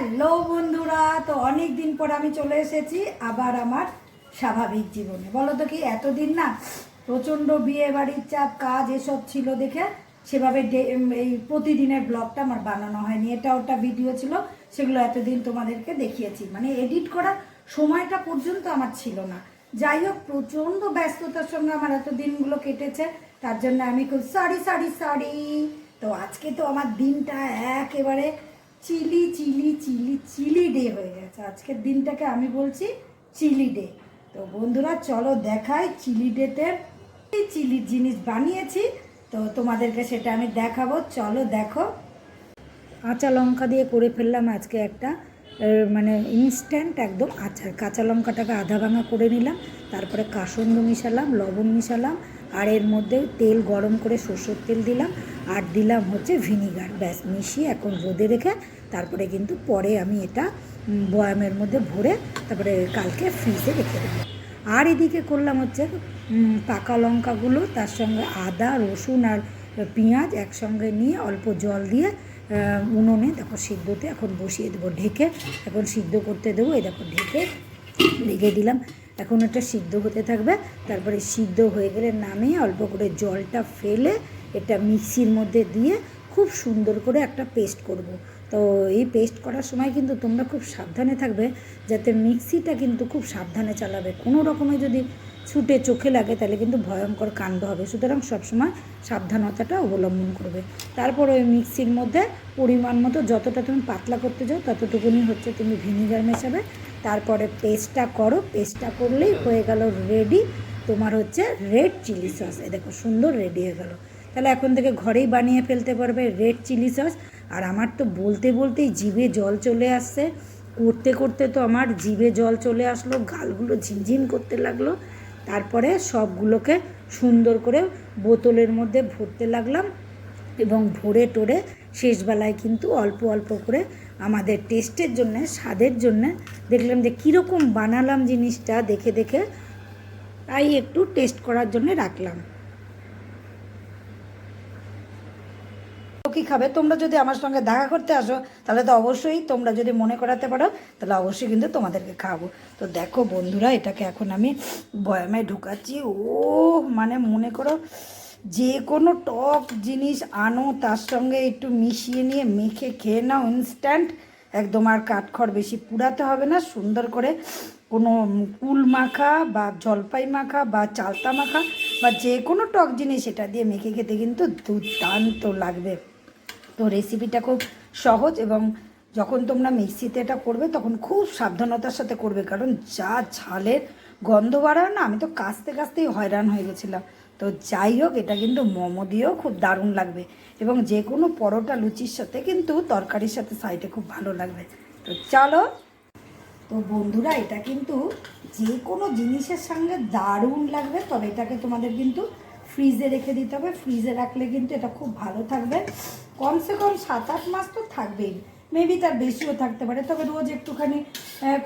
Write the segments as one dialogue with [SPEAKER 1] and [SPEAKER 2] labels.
[SPEAKER 1] Hello বন্ধুরা, তো অনেক দিন পর আমি চলে এসেছি আবার আমার স্বাভাবিক জীবনে। বলো তো কি, এতদিন না প্রচণ্ড বিয়ে বাড়ির চাপ, কাজ এসব ছিল দেখে সেভাবে এই প্রতিদিনের ব্লগটা আমার বানানো হয়নি। এটা ওটা ভিডিও ছিল, সেগুলো এতদিন তোমাদেরকে দেখিয়েছি। মানে এডিট করার সময়টা পর্যন্ত আমার ছিল না। যাই হোক, প্রচণ্ড ব্যস্ততার সঙ্গে আমার এত দিনগুলো কেটেছে, তার জন্য আমি খুব সরি সরি সরি তো আজকে তো আমার দিনটা একেবারে chilly chilly chilly chilly day হয়ে গেছে। আজকের দিনটাকে আমি বলছি চিলি ডে। তো বন্ধুরা, চলো দেখাই চিলি ডেতে চিলি জিনিস বানিয়েছি। তো তোমাদেরকে সেটা আমি দেখাবো। চলো দেখো। কাঁচা লঙ্কা দিয়ে করে ফেললাম আজকে একটা মানে ইনস্ট্যান্ট একদম আচার। কাঁচা লঙ্কাটাকে আধা ভাঙা করে নিলাম, তারপরে কাসন্দ মিশালাম, লবণ মিশালাম আর এর মধ্যে তেল গরম করে সর্ষের তেল দিলাম, আর দিলাম হচ্ছে ভিনিগার। ব্যাস, মিশিয়ে এখন রোদে রেখে তারপরে কিন্তু পরে আমি এটা বয়ামের মধ্যে ভরে তারপরে কালকে ফ্রিজে রেখে দেবো। আর এদিকে করলাম হচ্ছে পাকা লঙ্কাগুলো, তার সঙ্গে আদা, রসুন আর পেঁয়াজ একসঙ্গে নিয়ে অল্প জল দিয়ে উনুনে দেখো সিদ্ধতে এখন বসিয়ে দেবো, ঢেকে এখন সিদ্ধ করতে দেবো। এই দেখো ঢেকে রেখে দিলাম। এখন এটা সিদ্ধ হতে থাকবে। তারপরে সিদ্ধ হয়ে গেলে নামিয়ে অল্প করে জলটা ফেলে এটা মিক্সির মধ্যে দিয়ে খুব সুন্দর করে একটা পেস্ট করব। তো এই পেস্ট করার সময় কিন্তু তোমরা খুব সাবধানে থাকবে, যাতে মিক্সিটা কিন্তু খুব সাবধানে চালাবে। কোনো রকমে যদি ছুটে চোখে লাগে, তাহলে কিন্তু ভয়ঙ্কর কাণ্ড হবে। সুতরাং সবসময় সাবধানতাটা অবলম্বন করবে। তারপর ওই মিক্সির মধ্যে পরিমাণ মতো যতটা তুমি পাতলা করতে চাও, ততটুকুনি হচ্ছে তুমি ভিনিগার মেশাবে। তারপরে পেস্টটা করো, পেস্টটা করলেই হয়ে গেল রেডি তোমার হচ্ছে রেড চিলি সস এ দেখো সুন্দর রেডি হয়ে গেল। তাহলে এখন থেকে ঘরেই বানিয়ে ফেলতে পারবে রেড চিলি সস আর আমার তো বলতে বলতেই জিভে জল চলে আসছে। করতে করতে তো আমার জিভে জল চলে আসলো, গালগুলো ঝিনঝিন করতে লাগল। তারপরে সবগুলোকে সুন্দর করে বোতলের মধ্যে ভরতে লাগলাম এবং ভরে টোরে শেষবেলায় কিন্তু অল্প অল্প করে আমাদের টেস্টের জন্যে, স্বাদের জন্যে। দেখলাম যে কীরকম বানালাম জিনিসটা দেখে দেখে, তাই একটু টেস্ট করার জন্য রাখলাম। কি খাবে? তোমরা যদি আমার সঙ্গে দেখা করতে আসো, তাহলে তো অবশ্যই তোমরা যদি মনে করাতে পারো, তাহলে অবশ্যই কিন্তু তোমাদেরকে খাওয়াবো। তো দেখো বন্ধুরা, এটাকে এখন আমি বয়ামে ঢুকাচ্ছি। ও মানে মনে করো যে কোনো টক জিনিস আনো, তার সঙ্গে একটু মিশিয়ে নিয়ে মেখে খেয়ে নাও ইনস্ট্যান্ট একদম আর কাঠখড় বেশি পুড়াতে হবে না, সুন্দর করে কোনো কুল মাখা বা জলপাই মাখা বা চালতা মাখা বা যে কোনো টক জিনিস এটা দিয়ে মেখে খেতে কিন্তু দুর্দান্ত লাগবে। তো রেসিপিটা খুব সহজ এবং যখন তোমরা মিক্সিতে এটা করবে তখন খুব সাবধানতার সাথে করবে, কারণ যা ঝালের গন্ধ বাড়ায় না, আমি তো কাস্তে কাস্তেই হয়রান হয়ে গেছিলাম। তো যাই হোক, এটা কিন্তু মোমো দিয়েও খুব দারুণ লাগবে। এবং যে কোনো পরোটা লুচির সাথে কিন্তু তরকারির সাথে সাইডে খুব ভালো লাগবে। তো চলো, তো বন্ধুরা, এটা কিন্তু যে কোনো জিনিসের সঙ্গে দারুণ লাগবে, তবে এটাকে তোমাদের কিন্তু ফ্রিজে রেখে দিতে হবে। ফ্রিজে রাখলে কিন্তু এটা খুব ভালো থাকবে। কমসে কম সাত আট মাস তো থাকবেই। মেবি তার বেশিও থাকতে পারে। তবে রোজ একটুখানি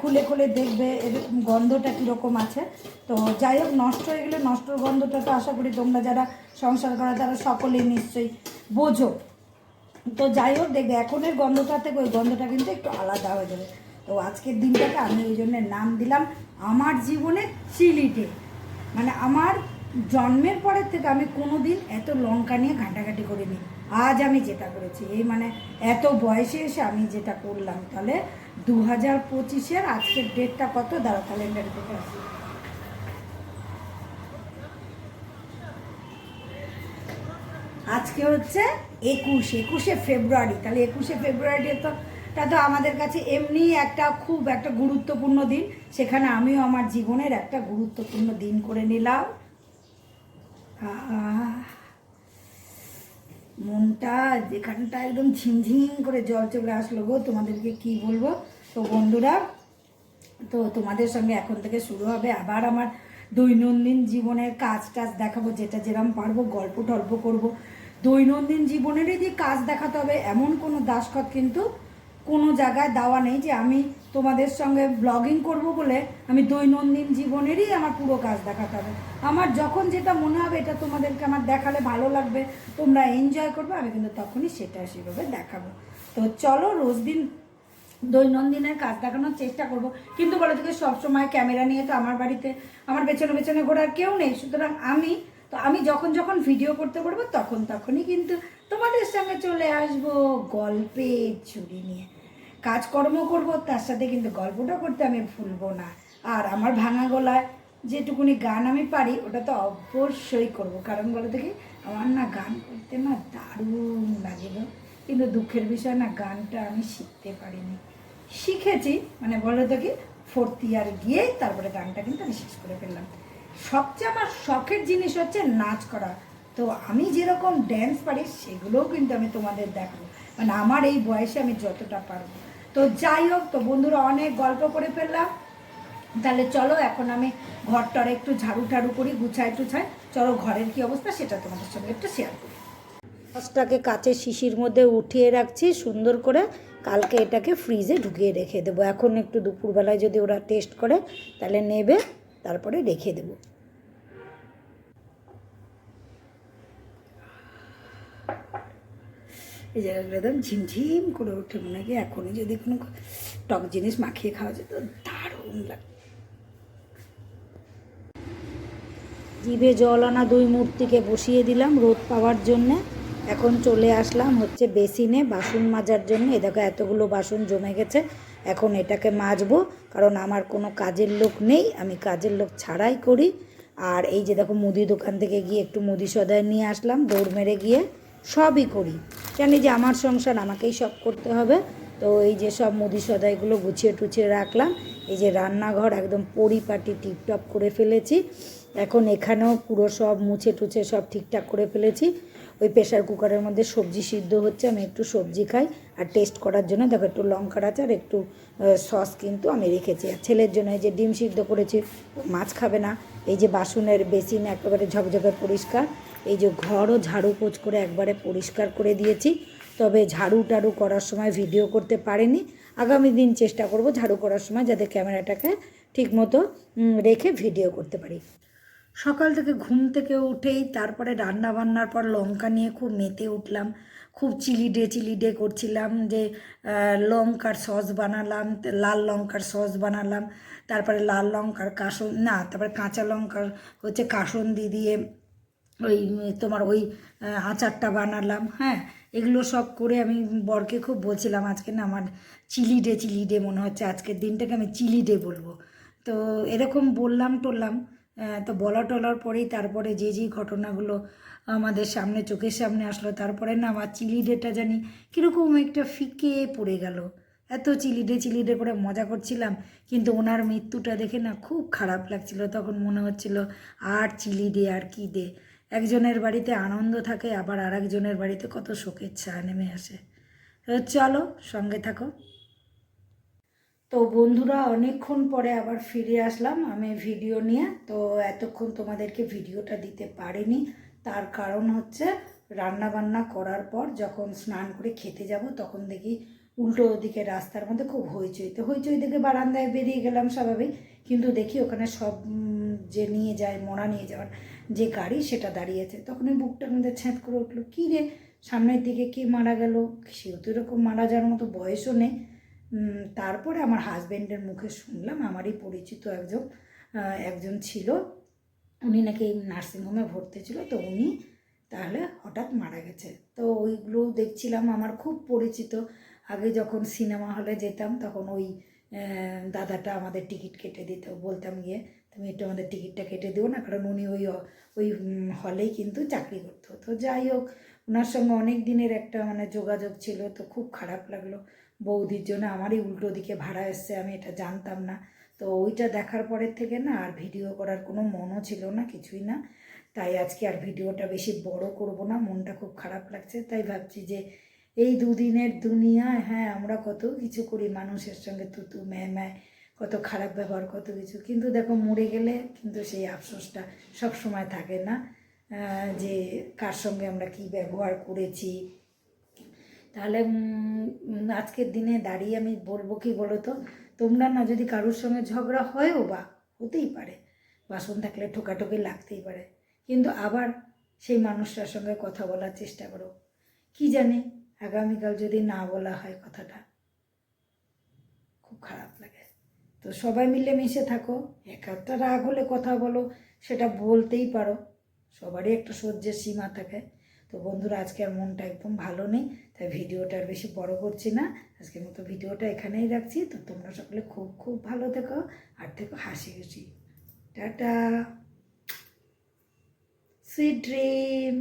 [SPEAKER 1] খুলে খুলে দেখবে এর গন্ধটা কীরকম আছে। তো যাই হোক, নষ্ট হয়ে গেলে নষ্টর গন্ধটা তো আশা করি তোমরা যারা সংসার করা, তারা সকলেই নিশ্চয়ই বোঝো। তো যাই হোক, দেখবে এখনের গন্ধটা থেকে ওই গন্ধটা কিন্তু একটু আলাদা হয়ে যাবে। তো আজকের দিনটাকে আমি এই জন্য নাম দিলাম, আমার জীবনে চিলি ডে মানে আমার জন্মের পরের থেকে আমি কোনো দিন এত লঙ্কা নিয়ে ঘাঁটাঘাঁটি করিনি। আজ আমি যেটা করেছি, এই মানে এত বয়সে এসে আমি যেটা করলাম, তাহলে দু হাজার পঁচিশের আজকের ডেটটা কত? দাঁড়া ক্যালেন্ডার থেকে আসি। আজকে হচ্ছে একুশ, একুশে ফেব্রুয়ারি। তাহলে একুশে ফেব্রুয়ারি তো, তা তো আমাদের কাছে এমনি একটা খুব একটা গুরুত্বপূর্ণ দিন। সেখানে আমিও আমার জীবনের একটা গুরুত্বপূর্ণ দিন করে নিলাম। মনটা যেখানটা একদম ঝিমঝিম করে জল চলে আসলো গো, তোমাদেরকে কি বলব? তো বন্ধুরা, তো তোমাদের সঙ্গে এখন থেকে শুরু হবে আবার আমার দৈনন্দিন জীবনের কাজ টাজ দেখাবো, যেটা যেরম পারব গল্প টল্প করব। দৈনন্দিন জীবনেরই যে কাজ দেখাতে হবে, এমন কোনো দাসখত কিন্তু কোনো জায়গায় দেওয়া নেই যে আমি তোমাদের সঙ্গে ব্লগিং করব বলে আমি দৈনন্দিন জীবনেরই আমার পুরো কাজ দেখাতে হবে। আমার যখন যেটা মনে হবে এটা তোমাদেরকে আমার দেখালে ভালো লাগবে, তোমরা এনজয় করবে, আমি কিন্তু তখনই সেটা সেভাবে দেখাবো। তো চলো রোজ দিন দৈনন্দিনের কাজ দেখানোর চেষ্টা করব। কিন্তু বলে থেকে সবসময় ক্যামেরা নিয়ে তো আমার বাড়িতে, আমার পেছনে পেছনে ঘোরার কেউ নেই। সুতরাং আমি, তো আমি যখন যখন ভিডিও করতে পারব তখন তখনই কিন্তু তোমাদের সঙ্গে চলে আসব গল্পের চুরি নিয়ে। কাজকর্ম করব, তার সাথে কিন্তু গল্পটা করতে আমি ভুলবো না। আর আমার ভাঙা গলায় যেটুকুনি গান আমি পারি, ওটা তো অবশ্যই করব। কারণ বলে দেখি আমার না গান করতে না দারুণ লাগে গো। কিন্তু দুঃখের বিষয় না, গানটা আমি শিখতে পারিনি। শিখেছি মানে বলো কি ফোর্থ ইয়ার গিয়েই তারপরে গানটা কিন্তু আমি শেষ করে ফেললাম। সবচেয়ে আমার শখের জিনিস হচ্ছে নাচ করা। তো আমি যেরকম ড্যান্স পারি, সেগুলোও কিন্তু আমি তোমাদের দেখাবো। মানে আমার এই বয়সে আমি যতটা পারব। তো যাই হোক, তো বন্ধুরা অনেক গল্প করে ফেললাম। তাহলে চলো, এখন আমি ঘরটার একটু ঝাড়ু ঠাড়ু করি গুছাই টুছাই চলো, ঘরের কি অবস্থা সেটা তোমাদের সঙ্গে একটু শেয়ার করি। মাছটাকে কাচের শিশির মধ্যে উঠিয়ে রাখছি, সুন্দর করে কালকে এটাকে ফ্রিজে ঢুকিয়ে রেখে দেবো। এখন একটু দুপুরবেলায় যদি ওরা টেস্ট করে, তাহলে নেবে, তারপরে রেখে দেবো। এই জায়গাগুলো একদম ঝিমঝিম করে ওঠে মনে হয় এখনই যদি কোনো টক জিনিস মাখিয়ে খাওয়া যেত দারুণ লাগে। জিভে জল আনা দুই মূর্তিকে বসিয়ে দিলাম রোদ পাওয়ার জন্যে। এখন চলে আসলাম হচ্ছে বেসিনে বাসন মাজার জন্য। এ দেখো এতগুলো বাসন জমে গেছে, এখন এটাকে মাজবো, কারণ আমার কোনো কাজের লোক নেই, আমি কাজের লোক ছাড়াই করি। আর এই যে দেখো মুদি দোকান থেকে গিয়ে একটু মুদি সদায় নিয়ে আসলাম, দৌড় মেরে গিয়ে। সবই করি। জানি যে আমার সংসার আমাকেই সব করতে হবে। তো এই যে সব মুদি সদাইগুলো গুছিয়ে টুছিয়ে রাখলাম। এই যে রান্নাঘর একদম পরিপাটি টিপটপ করে ফেলেছি। এখন এখানেও পুরো সব মুছে টুছে সব ঠিকঠাক করে ফেলেছি। ওই প্রেশার কুকারের মধ্যে সবজি সিদ্ধ হচ্ছে, আমি একটু সবজি খাই। আর টেস্ট করার জন্য দেখো একটু লঙ্কার আচার, একটু সস কিন্তু আমি রেখেছি। আর ছেলের জন্য এই যে ডিম সিদ্ধ করেছি মাছ খাবে না। এই যে বাসনের বেসিন একেবারে ঝকঝকে পরিষ্কার। এই যে ঘরও ঝাড়ু পোছ করে একবারে পরিষ্কার করে দিয়েছি, তবে ঝাড়ু টাড়ু করার সময় ভিডিও করতে পারিনি। আগামী দিন চেষ্টা করব ঝাড়ু করার সময় যাতে ক্যামেরাটাকে ঠিকমতো রেখে ভিডিও করতে পারি। সকাল থেকে ঘুম থেকে উঠেই তারপরে রান্না বান্নার পর লঙ্কা নিয়ে খুব মেতে উঠলাম। খুব চিলি ডে চিলি ডে করছিলাম যে লঙ্কার সস বানালাম, লাল লঙ্কার সস বানালাম, তারপরে লাল লঙ্কার কাসন, না, তারপরে কাঁচা লঙ্কার হচ্ছে কাসন্দি দিয়ে ওই তোমার ওই আচারটা বানালাম হ্যাঁ? এগুলো সব করে আমি বরকে খুব বলছিলাম, আজকে না আমার চিলি ডে চিলি ডে মনে হচ্ছে, আজকের দিনটাকে আমি চিলি ডে বলব। তো এরকম বললাম টললাম তো বলা টলার পরেই তারপরে যে যে ঘটনাগুলো আমাদের সামনে, চোখের সামনে আসলো, তারপরে না আমার চিলি ডেটা জানি কীরকম একটা ফিকে পড়ে গেল। এত চিলিডে চিলিডে করে মজা করছিলাম, কিন্তু ওনার মৃত্যুটা দেখে না খুব খারাপ লাগছিল, তখন মনে হচ্ছিল, আর চিলি দে আর কি দে একজনের বাড়িতে আনন্দ থাকে, আবার আর একজনের বাড়িতে কত শোকের ছায়া নেমে আসে। চলো, সঙ্গে থাকো। তো বন্ধুরা, অনেকক্ষণ পরে আবার ফিরে আসলাম আমি ভিডিও নিয়ে। তো এতক্ষণ তোমাদেরকে ভিডিওটা দিতে পারিনি। তার কারণ হচ্ছে রান্না বান্না করার পর যখন স্নান করে খেতে যাব, তখন দেখি উল্টো ওদিকে রাস্তার মধ্যে খুব হইচই। তো হইচই দেখে বারান্দায় বেরিয়ে গেলাম স্বাভাবিক। কিন্তু দেখি ওখানে সব যে নিয়ে যায়, মোড়া নিয়ে যাওয়ার যে গাড়ি, সেটা দাঁড়িয়েছে তখন ওই বুকটার মধ্যে ছ্যাঁত করে উঠল, কী রে? সামনের দিকে কে মারা গেল? সেও তো এরকম মারা যাওয়ার মতো বয়সও নেই। তারপরে আমার হাজব্যান্ডের মুখে শুনলাম, আমারই পরিচিত একজন একজন ছিল। উনি নাকি নার্সিংহোমে ভর্তি ছিল, তো উনি তাহলে হঠাৎ মারা গেছে। তো ওইগুলো দেখছিলাম, আমার খুব পরিচিত। আগে যখন সিনেমা হলে যেতাম, তখন ওই দাদাটা আমাদের টিকিট কেটে দিত। বলতাম গিয়ে, তুমি একটু আমাদের টিকিটটা কেটে দিও না, কারণ উনি ওই ওই হলেই কিন্তু চাকরি করতো। তো যাই হোক ওনার সঙ্গে অনেক দিনের একটা মানে যোগাযোগ ছিল, তো খুব খারাপ লাগল। বৌদির জন্য আমারই উল্টো দিকে ভাড়া এসছে, আমি এটা জানতাম না। তো ওইটা দেখার পরের থেকে না, আর ভিডিও করার কোনো মনও ছিল না, কিছুই না। তাই আজকে আর ভিডিওটা বেশি বড় করব না, মনটা খুব খারাপ লাগছে। তাই ভাবছি যে এই দুদিনের দুনিয়ায় হ্যাঁ আমরা কত কিছু করি, মানুষের সঙ্গে তুতু ম্যায় ম্যায় কত খারাপ ব্যবহার, কত কিছু। কিন্তু দেখো, মরে গেলে কিন্তু সেই আফসোসটা সব সময় থাকে না যে কার সঙ্গে আমরা কি ব্যবহার করেছি। তাহলে আজকের দিনে দাঁড়িয়ে আমি বলব কি বলো তো তোমরা না যদি কারোর সঙ্গে ঝগড়া হয়ও বা হতেই পারে, বাসন থাকলে ঠোকাঠুকি লাগতেই পারে, কিন্তু আবার সেই মানুষটার সঙ্গে কথা বলার চেষ্টা করো। কি জানে? আগামীকাল যদি না বলা হয় কথাটা, খুব খারাপ লাগে। তো সবাই মিলে মিশে থাকো, এক একটা রাগ হলে কথা বলো, সেটা বলতেই পারো। সবারই একটা সহ্যের সীমা থাকে। তো বন্ধুরা, আজকে আর মনটা একদম ভালো নেই, তাই ভিডিওটা আর বেশি বড় করছি না। আজকের মতো ভিডিওটা এখানেই রাখছি। তো তোমরা সকলে খুব খুব ভালো থেকো আর থেকো হাসি খুশি। টাটা। Sweet dream